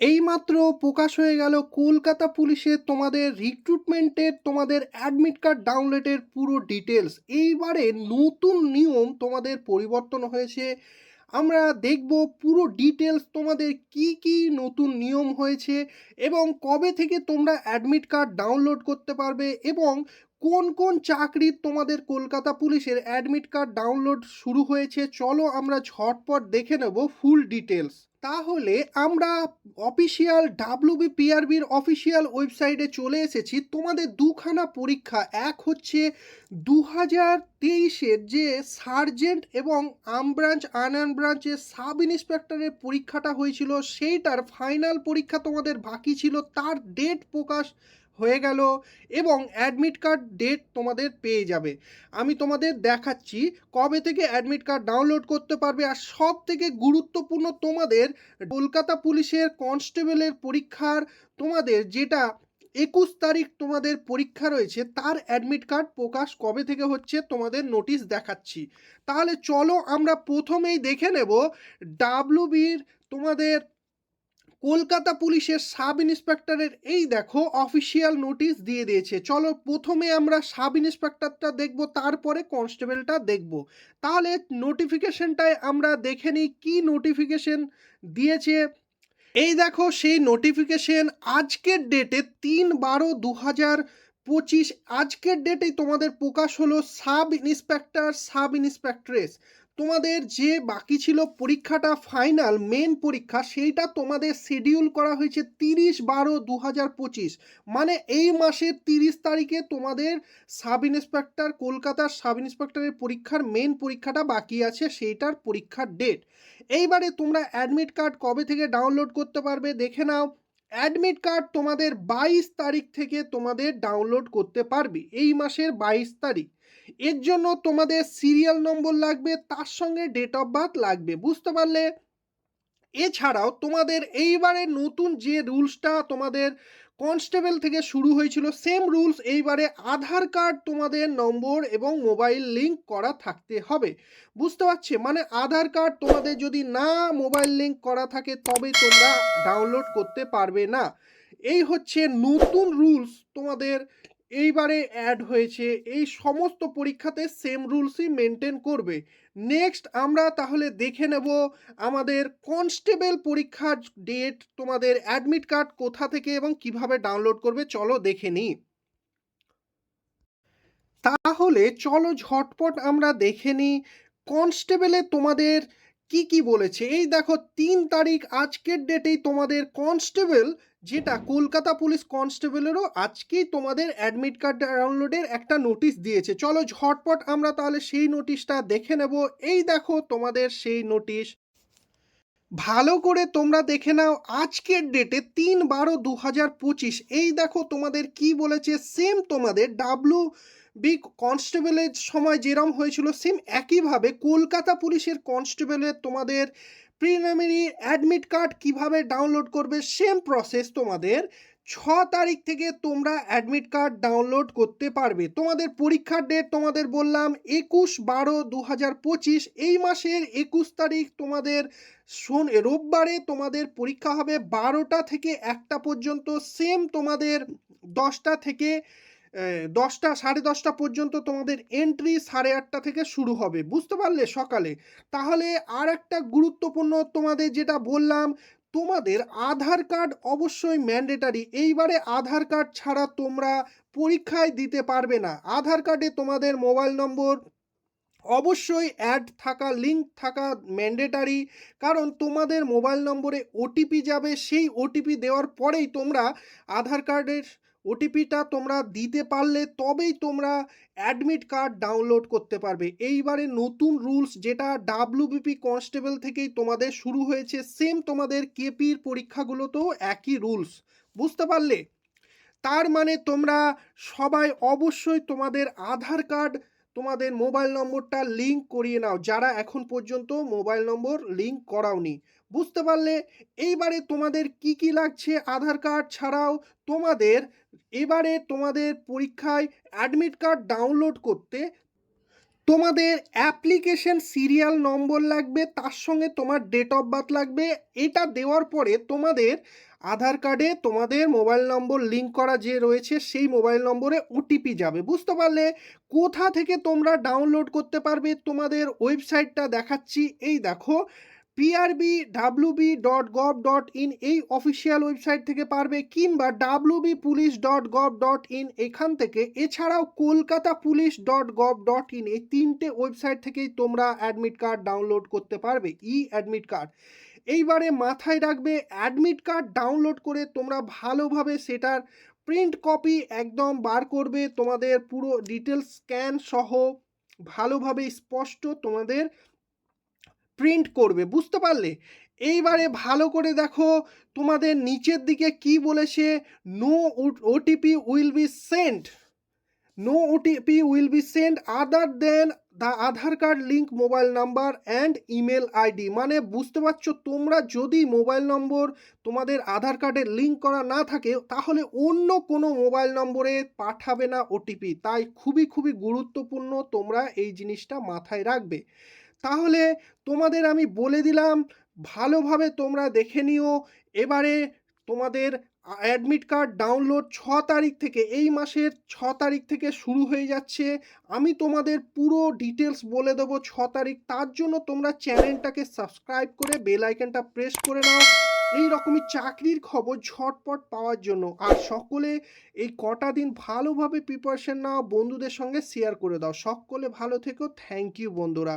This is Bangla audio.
এইমাত্র প্রকাশ হয়ে গেল কলকাতা পুলিশের তোমাদের রিক্রুটমেন্টের তোমাদের অ্যাডমিট কার্ড ডাউনলোডের পুরো ডিটেলস এইবারে নতুন নিয়ম তোমাদের পরিবর্তন হয়েছে। আমরা দেখব পুরো ডিটেলস তোমাদের কি কি নতুন নিয়ম হয়েছে এবং কবে থেকে তোমরা অ্যাডমিট কার্ড ডাউনলোড করতে পারবে এবং কোন কোন চাকরির তোমাদের কলকাতা পুলিশের অ্যাডমিট কার্ড ডাউনলোড শুরু হয়েছে? চলো আমরা ঝটপট দেখে নেব ফুল ডিটেলস তাহলে আমরা অফিসিয়াল ডাব্লিউবিপিআরবির অফিসিয়াল ওয়েবসাইটে চলে এসেছি। তোমাদের দুখানা পরীক্ষা, এক হচ্ছে দু হাজার তেইশের যে সার্জেন্ট এবং আম ব্রাঞ্চ আনআন ব্রাঞ্চের সাব ইন্সপেক্টরের পরীক্ষাটা হয়েছিল, সেইটার ফাইনাল পরীক্ষা তোমাদের বাকি ছিল, তার ডেট প্রকাশ হয়ে গেল এবং অ্যাডমিট কার্ড ডেট তোমাদের পেয়ে যাবে। আমি তোমাদের দেখাচ্ছি কবে থেকে অ্যাডমিট কার্ড ডাউনলোড করতে পারবে আর সব থেকে গুরুত্বপূর্ণ তোমাদের কলকাতা পুলিশের কনস্টেবলের পরীক্ষার তোমাদের যেটা একুশ তারিখ তোমাদের পরীক্ষা রয়েছে তার অ্যাডমিট কার্ড প্রকাশ কবে থেকে হচ্ছে তোমাদের নোটিশ দেখাচ্ছি। তাহলে চলো আমরা প্রথমেই দেখে নেব ডাব্লুবির তোমাদের কলকাতা পুলিশের সাব ইন্সপেক্টরের এই দেখো অফিসিয়াল নোটিশ দিয়ে দিয়েছে। চলো প্রথমে আমরা সাব ইন্সপেক্টরটা দেখব, তারপরে কনস্টেবলটা দেখব। তাহলে নোটিফিকেশনটায় আমরা দেখে নিই কী নোটিফিকেশন দিয়েছে। এই দেখো সেই নোটিফিকেশন আজকের ডেটে তিন বারো দু হাজার পঁচিশ, আজকের ডেটেই তোমাদের প্রকাশ হলো সাব ইন্সপেক্টর সাব ইন্সপেক্টরেস তোমাদের যে বাকি ছিল পরীক্ষাটা ফাইনাল মেন পরীক্ষা, সেইটা তোমাদের শিডিউল করা হয়েছে তিরিশ বারো দু হাজার পঁচিশ। মানে এই মাসের তিরিশ তারিখে তোমাদের সাব ইন্সপেক্টর কলকাতার সাব ইন্সপেক্টরের পরীক্ষার মেন পরীক্ষাটা বাকি আছে, সেইটার পরীক্ষার ডেট এইবারে তোমরা অ্যাডমিট কার্ড কবে থেকে ডাউনলোড করতে পারবে, দেখে নাও। অ্যাডমিট কার্ড তোমাদের বাইশ তারিখ থেকে তোমাদের ডাউনলোড করতে পারবে, এই মাসের বাইশ তারিখ। এর জন্য তোমাদের সিরিয়াল নম্বর লাগবে, তার সঙ্গে ডেট অফ বার্থ লাগবে, বুঝতে পারলে? এছাড়াও তোমাদের এইবারে নতুন যে রুলসটা তোমাদের কনস্টেবল থেকে শুরু হয়েছিল সেম রুলস, এইবারে আধার কার্ড তোমাদের নম্বর এবং মোবাইল লিংক করা থাকতে হবে। বুঝতে পারছি? মানে আধার কার্ড তোমাদের যদি না মোবাইল লিংক করা থাকে, তবে তোমরা ডাউনলোড করতে পারবে না। এই হচ্ছে নতুন রুলস তোমাদের এইবারে অ্যাড হয়েছে, এই সমস্ত পরীক্ষাতে সেম রুলসই মেনটেন করবে। নেক্সট আমরা তাহলে দেখে নেব আমাদের কনস্টেবল পরীক্ষার ডেট তোমাদের অ্যাডমিট কার্ড কোথা থেকে এবং কীভাবে ডাউনলোড করবে, চলো দেখে নিই তাহলে চলো ঝটপট আমরা দেখে নিই কনস্টেবলে তোমাদের কি কি বলেছে। এই দেখো, তিন তারিখ আজকের ডেটেই তোমাদের কনস্টেবল যেটা কলকাতা পুলিশ কনস্টেবলেরও আজকেই তোমাদের অ্যাডমিট কার্ড ডাউনলোডের একটা নোটিশ দিয়েছে। চলো ঝটপট আমরা তাহলে সেই নোটিশটা দেখে নেব। এই দেখো তোমাদের সেই নোটিশ। ভালো করে তোমরা দেখে নাও আজকের ডেটে তিন বারো দু হাজার পঁচিশ। এই দেখো তোমাদের কি বলেছে? সেম তোমাদের ডাব্লু বি কনস্টেবলের সময় যেরম হয়েছিল, সেম একইভাবে কলকাতা পুলিশের কনস্টেবলের তোমাদের প্রিলিমিনারি অ্যাডমিট কার্ড কীভাবে ডাউনলোড করবে সেম প্রসেস তোমাদের ছ তারিখ থেকে তোমরা অ্যাডমিট কার্ড ডাউনলোড করতে পারবে। তোমাদের পরীক্ষার ডেট তোমাদের বললাম একুশ বারো দু হাজার পঁচিশ। এই মাসের একুশ তারিখ তোমাদের শোন রোববারে তোমাদের পরীক্ষা হবে বারোটা থেকে একটা পর্যন্ত। সেম তোমাদের দশটা থেকে দশটা, সাড়ে দশটা পর্যন্ত তোমাদের এন্ট্রি সাড়ে আটটা থেকে শুরু হবে। বুঝতে পারলে সকালে? তাহলে আর একটা গুরুত্বপূর্ণ তোমাদের যেটা বললাম, তোমাদের আধার কার্ড অবশ্যই ম্যান্ডেটারি এইবারে আধার কার্ড ছাড়া তোমরা পরীক্ষায় দিতে পারবে না। আধার কার্ডে তোমাদের মোবাইল নম্বর, অবশ্যই অ্যাড থাকা লিঙ্ক থাকা ম্যান্ডেটারি কারণ তোমাদের মোবাইল নম্বরে ওটিপি যাবে, সেই ওটিপি দেওয়ার পরেই তোমরা আধার কার্ডের ওটিপিটা তোমরা দিতে পারলে তবেই তোমরা অ্যাডমিট কার্ড ডাউনলোড করতে পারবে। এইবারে নতুন রুলস যেটা ডাব্লিউবিপি কনস্টেবল থেকেই তোমাদের শুরু হয়েছে সেম তোমাদের কেপির পরীক্ষাগুলোতেও একই রুলস বুঝতে পারলে? তার মানে তোমরা সবাই অবশ্যই তোমাদের আধার কার্ড তোমাদের মোবাইল নম্বরটা লিঙ্ক করিয়ে নাও। যারা এখন পর্যন্ত মোবাইল নম্বর লিংক করাওনি। বুঝতে পারলে এইবারে তোমাদের কি কি লাগছে আধার কার্ড ছাড়াও তোমাদের, এবারে তোমাদের পরীক্ষায় অ্যাডমিট কার্ড ডাউনলোড করতে তোমাদের অ্যাপ্লিকেশন সিরিয়াল নম্বর লাগবে, তার সঙ্গে তোমার ডেট অফ বার্থ লাগবে, এটা দেওয়ার পরে তোমাদের আধার কার্ডে তোমাদের মোবাইল নম্বর লিঙ্ক করা যে রয়েছে সেই মোবাইল নম্বরে ওটিপি যাবে। বুঝতে পারলে কোথা থেকে তোমরা ডাউনলোড করতে পারবে, তোমাদের ওয়েবসাইটটা দেখাচ্ছি। এই দেখো PRB WB dot gov dot in এই অফিসিয়াল ওয়েবসাইট থেকে পারবে কিংবা WB police dot gov dot in এখান থেকে। এছাড়াও Kolkata police dot gov dot in এই তিনটে ওয়েবসাইট থেকেই তোমরা অ্যাডমিট কার্ড ডাউনলোড করতে পারবে ই অ্যাডমিট কার্ড এইবারে মাথায় রাখবে অ্যাডমিট কার্ড ডাউনলোড করে তোমরা ভালোভাবে সেটার প্রিন্ট কপি একদম বার করবে, তোমাদের পুরো ডিটেলস স্ক্যান সহ ভালোভাবে স্পষ্ট তোমাদের প্রিন্ট করবে, বুঝতে পারলে? এইবারে ভালো করে দেখো তোমাদের নিচের দিকে কি বলেছে no OTP will be sent no OTP will be send other than the Aadhaar card link mobile number and email ID মানে বুঝতে পারছ, তোমরা যদি মোবাইল নম্বর তোমাদের আধার কার্ডে লিঙ্ক করা না থাকে, তাহলে অন্য কোনো মোবাইল নম্বরে পাঠাবে না ওটিপি তাই খুবই খুবই গুরুত্বপূর্ণ তোমরা এই জিনিসটা মাথায় রাখবে। তাহলে তোমাদের আমি বলে দিলাম, ভালোভাবে তোমরা দেখে নিও। এবারে তোমাদের অ্যাডমিট কার্ড ডাউনলোড ছ তারিখ থেকে, এই মাসের ছ তারিখ থেকে শুরু হয়ে যাচ্ছে। আমি তোমাদের পুরো ডিটেলস বলে দেবো ছ তারিখ, তার জন্য তোমরা চ্যানেলটাকে সাবস্ক্রাইব করে বেল আইকনটা প্রেস করে নাও। এই রকমই চাকরির খবর ঝটপট পাওয়ার জন্য। আর সকলে এই কটা দিন ভালোভাবে প্রিপারেশন নাও, বন্ধুদের সঙ্গে শেয়ার করে দাও। সকলে ভালো থেকো। থ্যাংক ইউ বন্ধুরা।